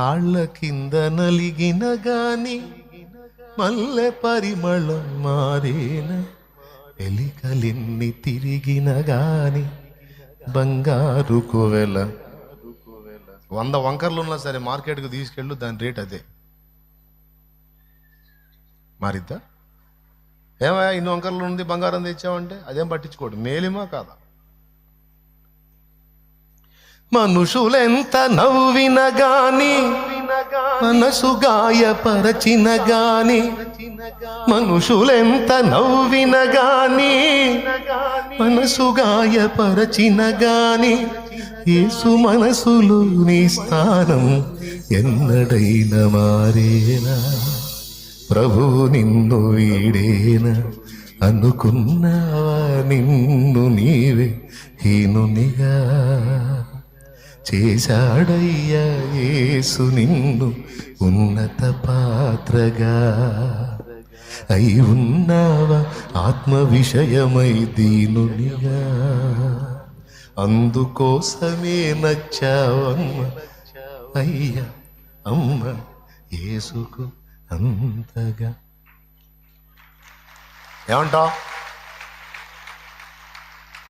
కాళ్ళ కింద నలిగిన గాని మల్లె పరిమళం మారేన ఎలికలిన్ని తిరిగిన గాని బంగారు కోవెల. వంద వంకర్లు ఉన్నా సరే మార్కెట్కి తీసుకెళ్ళు దాని రేట్ అదే. మారిద్దా? ఏమయ్యా ఇన్ని వంకర్లు ఉంది బంగారం తెచ్చావంటే? అదేం పట్టించుకోడు. మేలిమా కాదా? మనుషులెంత నవ్విన గాని మనసు గాయపరచిన గాని మనుషులెంత నవ్విన గాని మనసు గాయపరచిన గాని యేసు మనసులో నీ స్థానం ఎన్నడైన మారేనా? ప్రభు నిన్ను వీడేనా? అనుకున్నావా నిన్ను నీవే హీనునిగా? చేశాడయ్యా యేసు నిన్ను ఉన్నత పాత్రగా. అయి ఉన్నావా ఆత్మ విషయమై దీనునిగా. అందుకోసమే నచ్చావమ్మ అయ్యా అమ్మ యేసుకు అంతగా. ఏమంటావు?